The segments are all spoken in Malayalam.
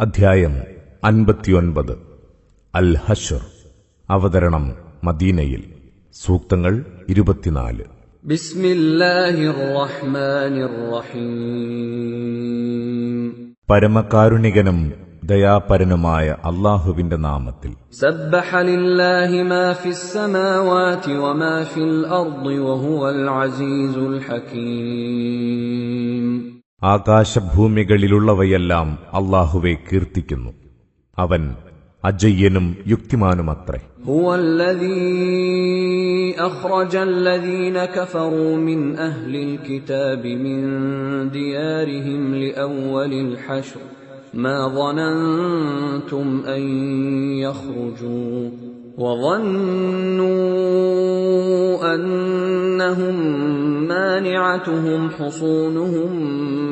അധ്യായം അൻപത്തിയൊൻപത്. അൽ ഹഷർ അവതരണം മദീനയിൽ. സൂക്തങ്ങൾ ഇരുപത്തിനാല്. പരമകാരുണികനും ദയാപരനുമായ അള്ളാഹുവിന്റെ നാമത്തിൽ. سبح لله ما في السماوات وما في الأرض وهو العزيز الحكيم ആകാശഭൂമികളിലുള്ളവയെല്ലാം അള്ളാഹുവെ കീർത്തിക്കുന്നു അവൻ അജയ്യനും യുക്തിമാനുമത്രേ هو الذي أخرج الذين كفروا من أهل الكتاب من ديارهم لأول الحشر ما ظننتم أن يخرجوا وظنوا أنهم مانعتهم حصونهم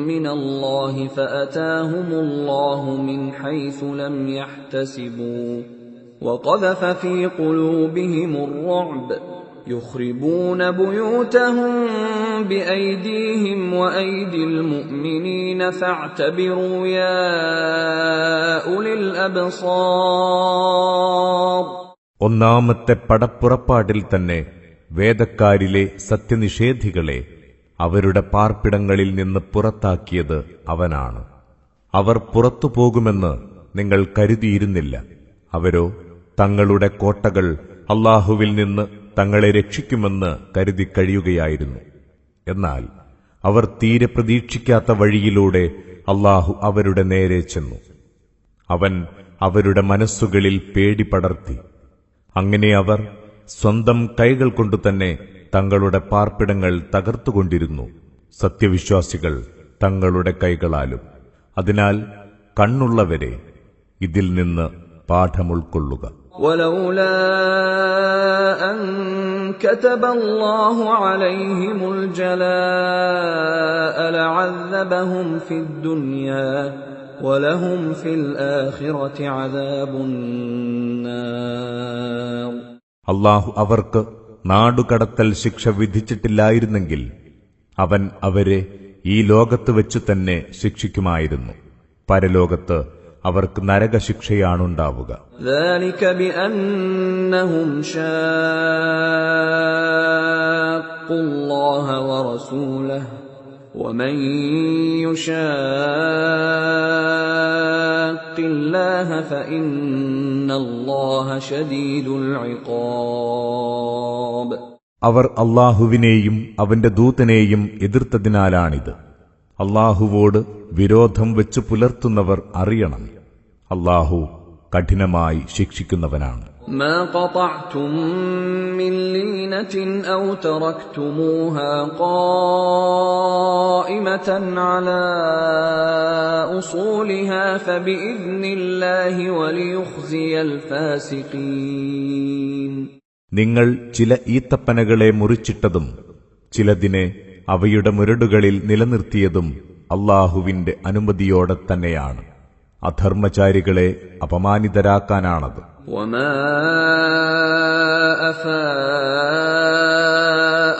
من الله فأتاهم الله من حيث لم يحتسبوا وقذف في قلوبهم الرعب يخربون بيوتهم بأيديهم وأيدي المؤمنين فاعتبروا يا أولي الأبصار ഒന്നാമത്തെ പടപ്പുറപ്പാടിൽ തന്നെ വേദക്കാരിലെ സത്യനിഷേധികളെ അവരുടെ പാർപ്പിടങ്ങളിൽ നിന്ന് പുറത്താക്കിയത് അവനാണ്. അവർ പുറത്തു പോകുമെന്ന് നിങ്ങൾ കരുതിയിരുന്നില്ല. അവരോ തങ്ങളുടെ കോട്ടകൾ അള്ളാഹുവിൽ നിന്ന് തങ്ങളെ രക്ഷിക്കുമെന്ന് കരുതി കഴിയുകയായിരുന്നു. എന്നാൽ അവർ തീരെ പ്രതീക്ഷിക്കാത്ത വഴിയിലൂടെ അള്ളാഹു അവരുടെ നേരെ ചെന്നു. അവൻ അവരുടെ മനസ്സുകളിൽ പേടി പടർത്തി. അങ്ങനെ അവർ സ്വന്തം കൈകൾ കൊണ്ടു തന്നെ തങ്ങളുടെ പാർപ്പിടങ്ങൾ തകർത്തുകൊണ്ടിരുന്നു സത്യവിശ്വാസികൾ തങ്ങളുടെ കൈകളാലും അതിനാൽ കണ്ണുള്ളവരെ ഇതിൽ നിന്ന് പാഠമുൾക്കൊള്ളുക ولولا أن كتب الله عليهم الجلاء لعذبهم في الدنيا ولهم في الآخرة عذاب النار അള്ളാഹു അവർക്ക് നാടുകടത്തൽ ശിക്ഷ വിധിച്ചിട്ടില്ലായിരുന്നെങ്കിൽ അവൻ അവരെ ഈ ലോകത്ത് വെച്ചു തന്നെ ശിക്ഷിക്കുമായിരുന്നു പരലോകത്ത് അവർക്ക് നരകശിക്ഷയാണുണ്ടാവുക ومن يشاق الله فإن الله شديد العقاب അവർ അള്ളാഹുവിനെയും അവന്റെ ദൂതനെയും എതിർത്തതിനാലാണിത് അള്ളാഹുവോട് വിരോധം വെച്ചു പുലർത്തുന്നവർ അറിയണം അള്ളാഹു കഠിനമായി ശിക്ഷിക്കുന്നവനാണ് ما قطعتم من لينة أو تركتموها قائمة على أصولها فبإذن الله وليخزي الفاسقين നിങ്ങൾ ചില ഈത്തപ്പനകളെ മുറിച്ചിട്ടതും ചിലതിനെ അവയുടെ മുരടുകളിൽ നിലനിർത്തിയതും അള്ളാഹുവിന്റെ അനുമതിയോടെ തന്നെയാണ് അധർമ്മചാരികളെ അപമാനിതരാക്കാനാണത് وما أفاء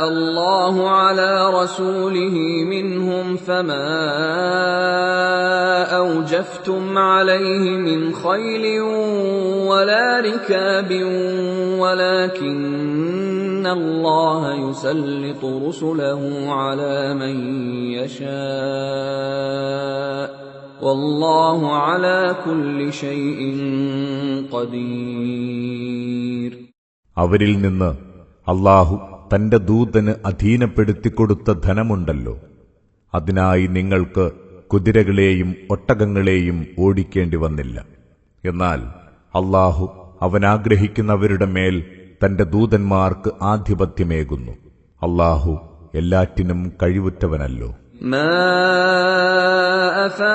الله على رسوله منهم فما أوجفتم عليه من خيل ولا ركاب ولكن الله يسلط رسله على من يشاء വല്ലാഹു അലാ ഷൈഇൻ ഖദീർ. അവരിൽ നിന്ന് അള്ളാഹു തന്റെ ദൂതന് അധീനപ്പെടുത്തിക്കൊടുത്ത ധനമുണ്ടല്ലോ. അതിനായി നിങ്ങൾക്ക് കുതിരകളെയും ഒട്ടകങ്ങളെയും ഓടിക്കേണ്ടി വന്നില്ല. എന്നാൽ അള്ളാഹു അവനാഗ്രഹിക്കുന്നവരുടെ മേൽ തന്റെ ദൂതന്മാർക്ക് ആധിപത്യമേകുന്നു. അള്ളാഹു എല്ലാറ്റിനും കഴിവുറ്റവനല്ലോ. ما أفاء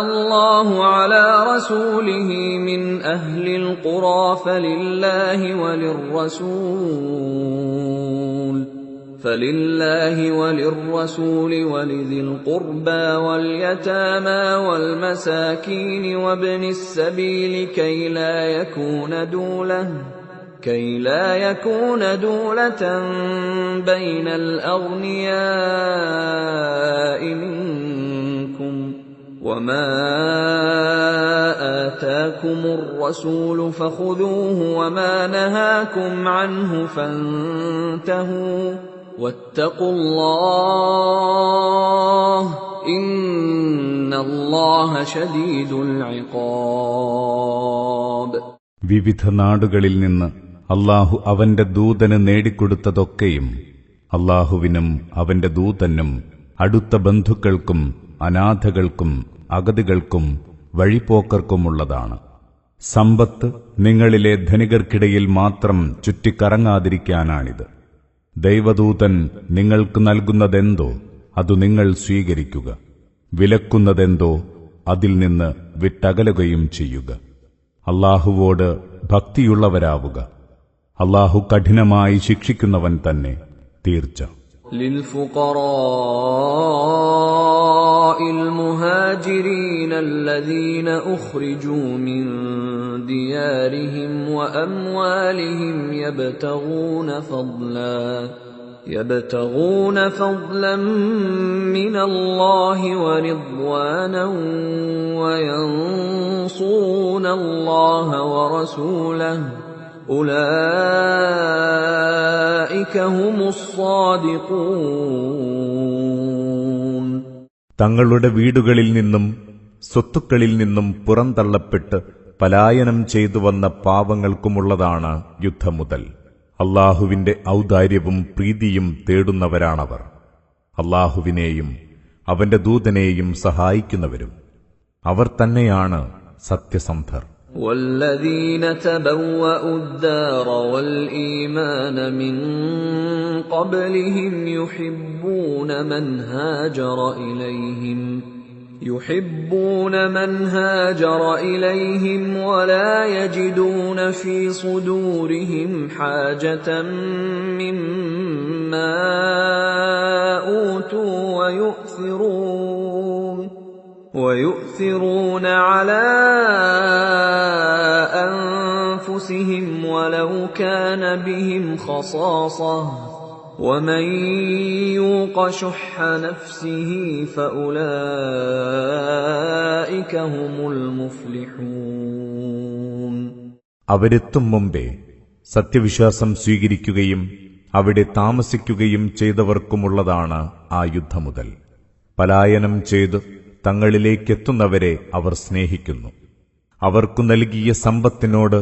الله على رسوله من أهل القرى فلله وللرسول فلله وللرسول ولذي القربى واليتامى والمساكين وابن السبيل كي لا يكون دوله كي لا يكون دولة بين الأغنياء منكم وما آتاكم الرسول فخذوه وما نهاكم عنه فانتهوا واتقوا الله إن الله شديد العقاب വിവിധ നാടുകളിൽ നിന്ന് അള്ളാഹു അവന്റെ ദൂതന് നേടിക്കൊടുത്തതൊക്കെയും അള്ളാഹുവിനും അവന്റെ ദൂതനും അടുത്ത ബന്ധുക്കൾക്കും അനാഥകൾക്കും അഗതികൾക്കും വഴിപോക്കർക്കുമുള്ളതാണ്. സമ്പത്ത് നിങ്ങളിലെ ധനികർക്കിടയിൽ മാത്രം ചുറ്റിക്കറങ്ങാതിരിക്കാനാണിത്. ദൈവദൂതൻ നിങ്ങൾക്ക് നൽകുന്നതെന്തോ അതു നിങ്ങൾ സ്വീകരിക്കുക. വിലക്കുന്നതെന്തോ അതിൽ നിന്ന് വിട്ടകലുകയും ചെയ്യുക. അള്ളാഹുവോട് ഭക്തിയുള്ളവരാവുക. അള്ളാഹു കഠിനമായി ശിക്ഷിക്കുന്നവൻ തന്നെ തീർച്ച للفقراء المهاجرين الذين أخرجوا من ديارهم وأموالهم يبتغون فضلا يبتغون فضلا من الله ورضوانا وينصرون الله ورسوله أولئك هم الصادقون തങ്ങളുടെ വീടുകളിൽ നിന്നും സ്വത്തുക്കളിൽ നിന്നും പുറന്തള്ളപ്പെട്ട് പലായനം ചെയ്തു വന്ന പാവങ്ങൾക്കുമുള്ളതാണ് യുദ്ധം മുതൽ അള്ളാഹുവിന്റെ ഔദാര്യവും പ്രീതിയും തേടുന്നവരാണവർ. അള്ളാഹുവിനെയും അവന്റെ ദൂതനെയും സഹായിക്കുന്നവരും. അവർ തന്നെയാണ് സത്യസന്ധർ. والذين تبوأوا الدار والإيمان من قبلهم يحبون من هاجر إليهم يحبون من هاجر إليهم ولا يجدون في صدورهم حاجة مما أوتوا ويؤثرون. ويؤثرون على أنفسهم ولو كان بهم خصاصة ومن يوق شح نفسه فأولئك هم المفلحون അവരെത്തും മുമ്പേ സത്യവിശ്വാസം സ്വീകരിക്കുകയും അവിടെ താമസിക്കുകയും ചെയ്തവർക്കുമുള്ളതാണ് ആ യുദ്ധമുതൽ പലായനം ചെയ്ത് തങ്ങളിലേക്കെത്തുന്നവരെ അവർ സ്നേഹിക്കുന്നു അവർക്കു നൽകിയ സമ്പത്തിനോട്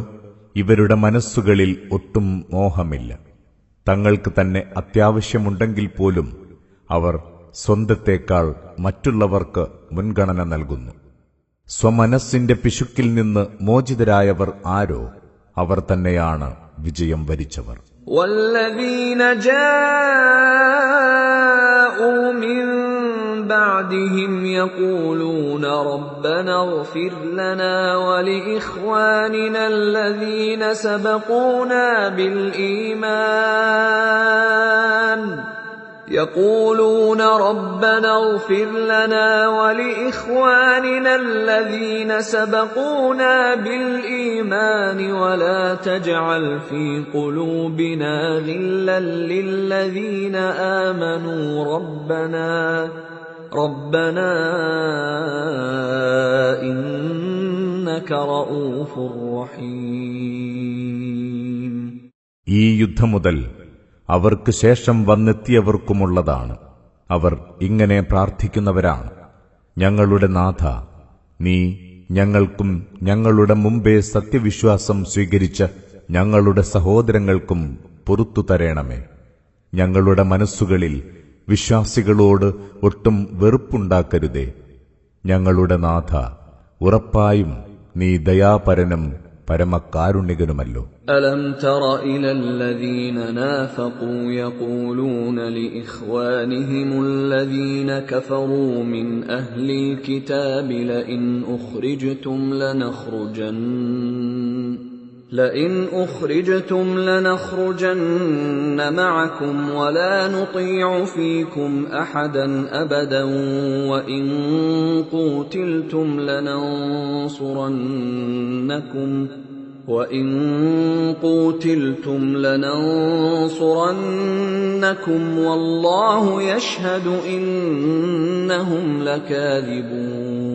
ഇവരുടെ മനസ്സുകളിൽ ഒട്ടും മോഹമില്ല തങ്ങൾക്ക് തന്നെ അത്യാവശ്യമുണ്ടെങ്കിൽ പോലും അവർ സ്വന്തത്തേക്കാൾ മറ്റുള്ളവർക്ക് മുൻഗണന നൽകുന്നു സ്വമനസ്സിന്റെ പിശുക്കിൽ നിന്ന് മോചിതരായവർ ആരോ അവർ തന്നെയാണ് വിജയം വരിച്ചവർ والذين جاءوا من بعدهم يقولون ربنا اغفر لنا ولإخواننا الذين سبقونا بالإيمان. يقولون ربنا اغفر لنا ولإخواننا الذين سبقونا بالإيمان. ولا تجعل في قلوبنا غلا للذين آمنوا. ربنا ربنا إنك رؤوف رحيم ഈ യുദ്ധമുതൽ അവർക്ക് ശേഷം വന്നെത്തിയവർക്കുമുള്ളതാണ് അവർ ഇങ്ങനെ പ്രാർത്ഥിക്കുന്നവരാണ് ഞങ്ങളുടെ നാഥ നീ ഞങ്ങൾക്കും ഞങ്ങളുടെ മുമ്പേ സത്യവിശ്വാസം സ്വീകരിച്ച ഞങ്ങളുടെ സഹോദരങ്ങൾക്കും പൊറത്തു തരേണമേ ഞങ്ങളുടെ മനസ്സുകളിൽ വിശ്വാസികളോട് ഒട്ടും വെറുപ്പുണ്ടാക്കരുതേ. ഞങ്ങളുടെ നാഥ ഉറപ്പായും നീ ദയാപരനും പരമകാരുണ്യകനുമല്ലോ അലം തറ ഇലല്ലദീന നാഫഖൂ യഖൂലൂന ലിഇഖ്വാനിഹിമുല്ലദീന കഫറൂ മിൻ അഹ്ലിൽ കിതാബി ലഇൻ ഉഖ്രിജ്തും ലനഖ്റുജൻ لئن أخرجتم لنخرجن معكم ولا نطيع فيكم أحدا أبدا وإن قوتلتم لننصرنكم وإن قوتلتم لننصرنكم والله يشهد إنهم لكاذبون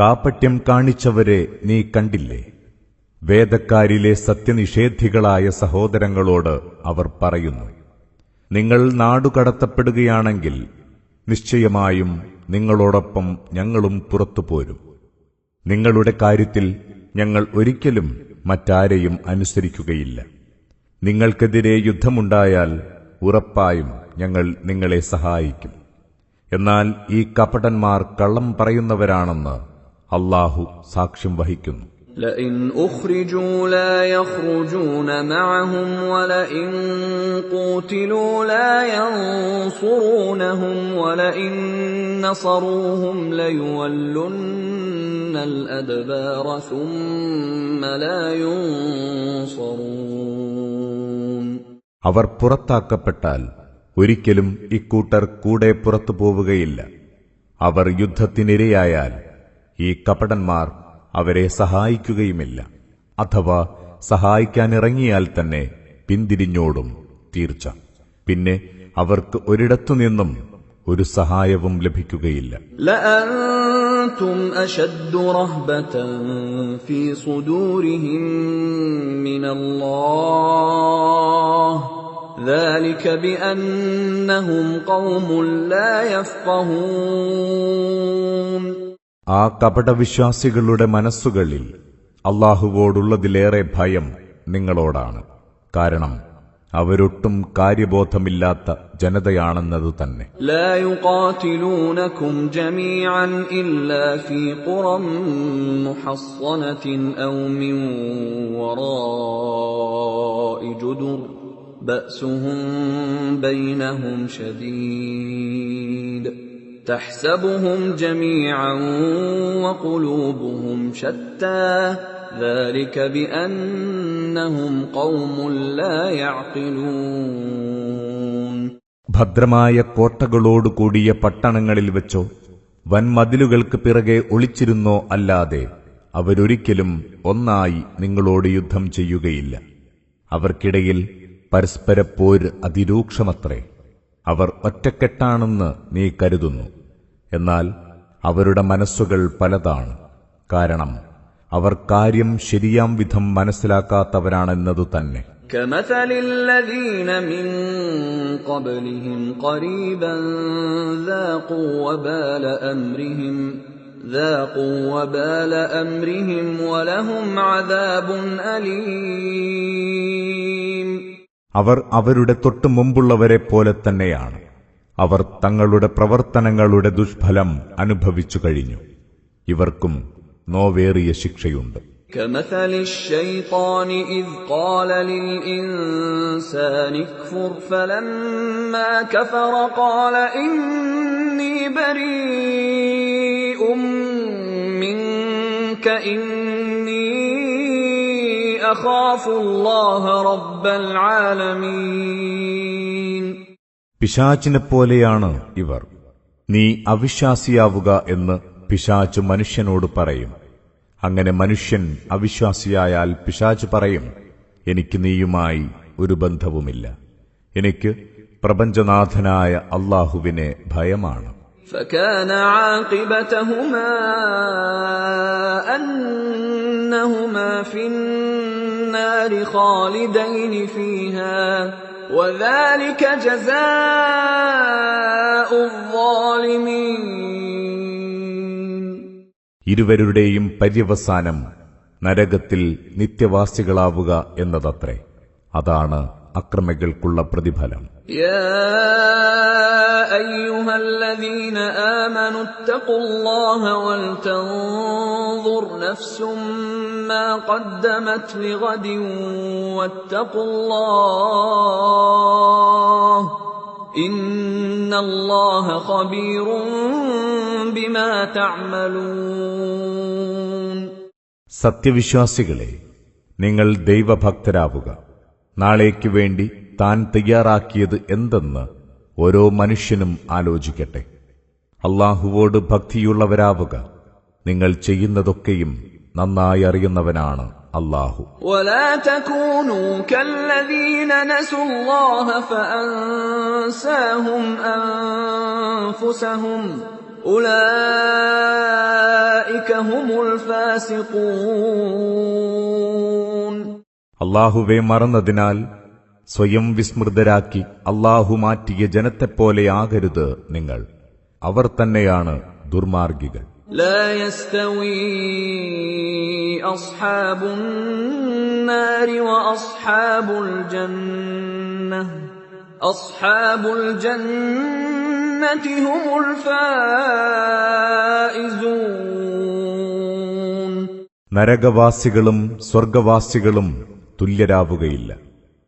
കാപ്പട്യം കാണിച്ചവരെ നീ കണ്ടില്ലേ വേദക്കാരിലെ സത്യനിഷേധികളായ സഹോദരങ്ങളോട് അവർ പറയുന്നു നിങ്ങൾ നാടുകടത്തപ്പെടുകയാണെങ്കിൽ നിശ്ചയമായും നിങ്ങളോടൊപ്പം ഞങ്ങളും പുറത്തു പോരും. നിങ്ങളുടെ കാര്യത്തിൽ ഞങ്ങൾ ഒരിക്കലും മറ്റാരെയും അനുസരിക്കുകയില്ല. നിങ്ങൾക്കെതിരെ യുദ്ധമുണ്ടായാൽ ഉറപ്പായും ഞങ്ങൾ നിങ്ങളെ സഹായിക്കും. എന്നാൽ ഈ കപടന്മാർ കള്ളം പറയുന്നവരാണെന്ന് അള്ളാഹു സാക്ഷ്യം വഹിക്കുന്നു. لئن أخرجوا لا يخرجون معهم ولئن قوتلوا لا ينصرونهم ولئن نصروهم ليولن الأدبار ثم لا ينصرون അവർ പുറത്താക്കപ്പെട്ടാൽ ഒരിക്കലും ഇക്കൂട്ടർ കൂടെ പുറത്തു പോവുകയില്ല അവർ യുദ്ധത്തിനിരയായാൽ ഈ കപടന്മാർ അവരെ സഹായിക്കുകയുമില്ല അഥവാ സഹായിക്കാനിറങ്ങിയാൽ തന്നെ പിന്തിരിഞ്ഞോടും തീർച്ച പിന്നെ അവർക്ക് ഒരിടത്തുനിന്നും ഒരു സഹായവും ലഭിക്കുകയില്ല لأنتم أشد رهبة في صدورهم من الله ذلك بأنهم قوم لا يفقهون ആ കപടവിശ്വാസികളുടെ മനസ്സുകളിൽ അള്ളാഹുവോടുള്ളതിലേറെ ഭയം നിങ്ങളോടാണ്. കാരണം അവരൊട്ടും കാര്യബോധമില്ലാത്ത ജനതയാണെന്നത് തന്നെ. ബൈനഹും إلا في قرى محصنة أو من وراء جدر بأسهم بينهم شديد تحسبهم جميعا وقلوبهم شتى ذلك بأنهم قوم لا يعقلون ഭദ്രമായ കോട്ടകളോടുകൂടിയ പട്ടണങ്ങളിൽ വെച്ചോ വൻമതിലുകൾക്ക് പിറകെ ഒളിച്ചിരുന്നോ അല്ലാതെ അവരൊരിക്കലും ഒന്നായി നിങ്ങളോട് യുദ്ധം ചെയ്യുകയില്ല അവർക്കിടയിൽ പരസ്പര പോര് അതിരൂക്ഷമത്രേ അവർ ഒറ്റക്കെട്ടാണെന്ന് നീ കരുതുന്നു എന്നാൽ അവരുടെ മനസ്സുകൾ പലതാണ് കാരണം അവർ കാര്യം ശരിയാം വിധം മനസ്സിലാക്കാത്തവരാണെന്നതു തന്നെ كمثل الذين من قبلهم قريبا ذاقوا وبال أمرهم ذاقوا وبال أمرهم ولهم عذاب أليم അവർ അവരുടെ തൊട്ടു മുമ്പുള്ളവരെ പോലെ തന്നെയാണ് അവർ തങ്ങളുടെ പ്രവർത്തനങ്ങളുടെ ദുഷ്ഫലം അനുഭവിച്ചു കഴിഞ്ഞു ഇവർക്കും നോവേറിയ ശിക്ഷയുണ്ട് كمثل الشيطان إذ قال للإنسان اكفر فلما كفر قال إني بريء منك إني أخاف الله رب العالمين പിശാചിനെപ്പോലെയാണ് ഇവർ നീ അവിശ്വാസിയാവുക എന്ന് പിശാച് മനുഷ്യനോട് പറയും അങ്ങനെ മനുഷ്യൻ അവിശ്വാസിയായാൽ പിശാച് പറയും എനിക്ക് നീയുമായി ഒരു ബന്ധവുമില്ല എനിക്ക് പ്രപഞ്ചനാഥനായ അള്ളാഹുവിനെ ഭയമാണ് فكان عاقبتهما أنهما في النار خالدين فيها وذلك جزاء الظالمين ഇരുവരുടെയും പര്യവസാനം നരകത്തിൽ നിത്യവാസികളാവുക എന്നതത്രേ. അതാണ് അക്രമികൾക്കുള്ള പ്രതിഫലം. يا أيها الذين آمنوا اتقوا الله ولتنظر نفس ما قدمت لغد واتقوا الله إن الله خبير بما تعملون സത്യവിശ്വാസികളെ നിങ്ങൾ ദൈവഭക്തരാവുക നാളേക്ക് വേണ്ടി താൻ തയ്യാറാക്കിയത് എന്തെന്ന് ഓരോ മനുഷ്യനും ആലോചിക്കട്ടെ. അള്ളാഹുവോട് ഭക്തിയുള്ളവരാവുക. നിങ്ങൾ ചെയ്യുന്നതൊക്കെയും നന്നായി അറിയുന്നവനാണ് അള്ളാഹു. അള്ളാഹുവെ മറന്നതിനാൽ സ്വയം വിസ്മൃതരാക്കി അള്ളാഹു മാറ്റിയ ജനത്തെപ്പോലെയാകരുത് നിങ്ങൾ അവർ തന്നെയാണ് ദുർമാർഗികൾ لا يستوي أصحاب النار وأصحاب الجنة أصحاب الجنة هم الفائزون നരകവാസികളും സ്വർഗവാസികളും തുല്യരാവുകയില്ല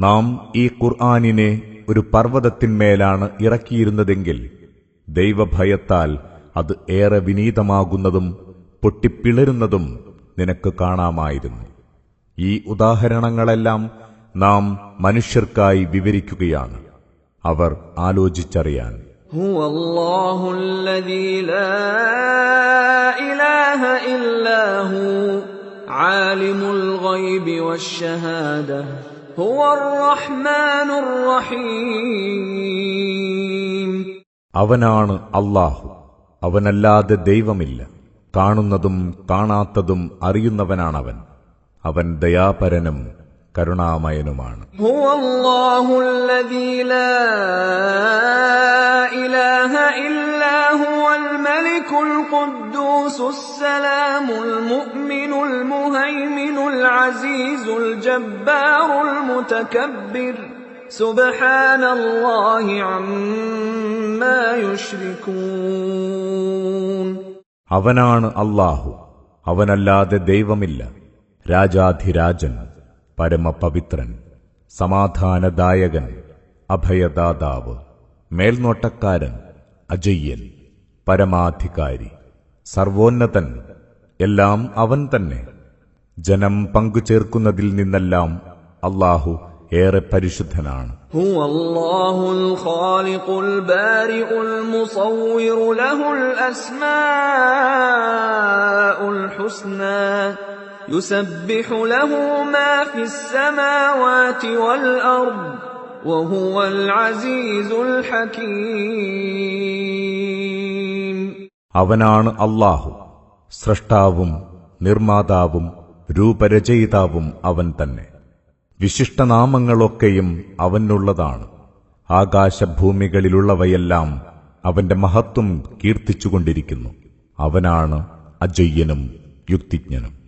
നാം ഈ ഖുർആാനിനെ ഒരു പർവ്വതത്തിന്മേലാണ് ഇറക്കിയിരുന്നതെങ്കിൽ ദൈവഭയത്താൽ അത് ഏറെ വിനീതമാകുന്നതും പൊട്ടിപ്പിളരുന്നതും നിനക്ക് കാണാമായിരുന്നു ഈ ഉദാഹരണങ്ങളെല്ലാം നാം മനുഷ്യർക്കായി വിവരിക്കുകയാണ് അവർ ആലോചിച്ചറിയാൻ هو الله الذي لا إله إلا هو عالم الغيب والشهادة هو الرحمن الرحيم അവനാണ് അള്ളാഹു അവനല്ലാതെ ദൈവമില്ല. കാണുന്നതും കാണാത്തതും അറിയുന്നവനാണവൻ. അവൻ ദയാപരനും കരുണാമയനുമാണ്. ഇലാഹ ഇല്ലാഹു അൽ മലിക്കുൽ السلام المؤمن المهيمن العزيز الجبار المتكبر سبحان الله عما يشركون അവനാണ് അള്ളാഹു അവനല്ലാതെ ദൈവമില്ല രാജാധിരാജൻ പരമപവിത്രൻ സമാധാനദായകൻ അഭയദാതാവ് മേൽനോട്ടക്കാരൻ അജയ്യൻ പരമാധികാരി സർവോന്നതൻ എല്ലാം അവൻ തന്നെ. ജനം പങ്കുചേർക്കുന്നതിൽ നിന്നെല്ലാം അള്ളാഹു ഏറെ പരിശുദ്ധനാണ്. അള്ളാഹു അസീസുൽ അവനാണ് അള്ളാഹു സ്രഷ്ടാവും നിർമ്മാതാവും രൂപരചയിതാവും അവൻ തന്നെ. വിശിഷ്ടനാമങ്ങളൊക്കെയും അവനുള്ളതാണ്. ആകാശഭൂമികളിലുള്ളവയെല്ലാം അവന്റെ മഹത്വം കീർത്തിച്ചുകൊണ്ടിരിക്കുന്നു. അവനാണ് അജയ്യനും യുക്തിജ്ഞനും.